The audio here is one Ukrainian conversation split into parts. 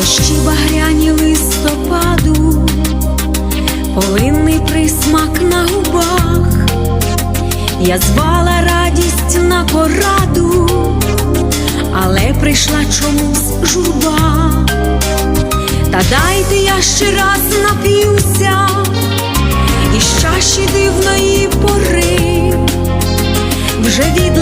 дощі багряні листопаду, полинний присмак на губах, я звала радість на пораду, але прийшла чомусь журба, та дайте я ще раз нап'юся, і з чаші дивної пори вже від.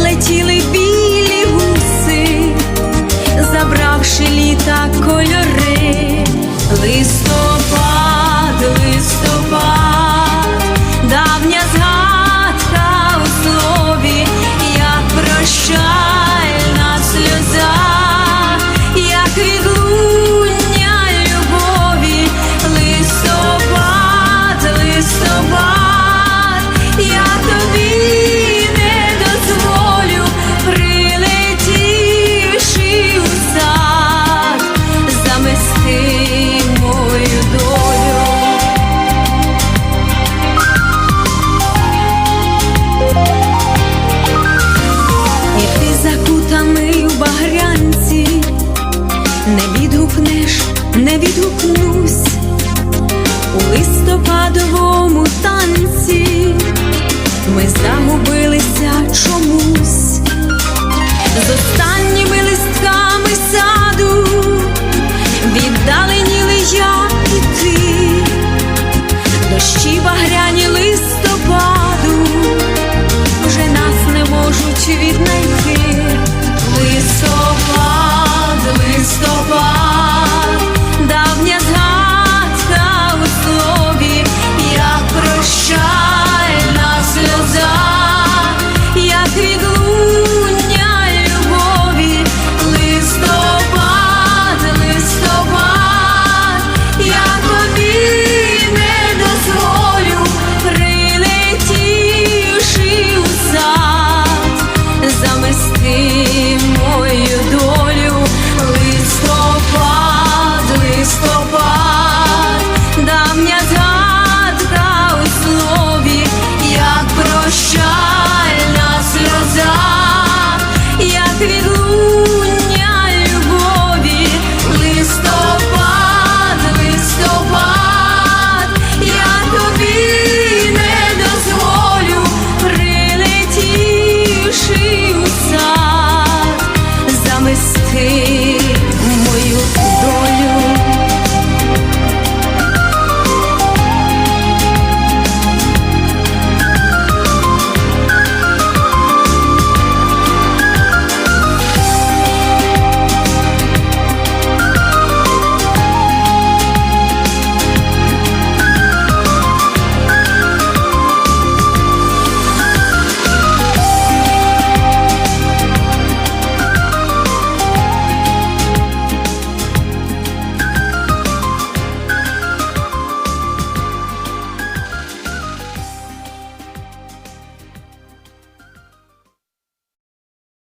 не відгукнусь у листопадовому. escribir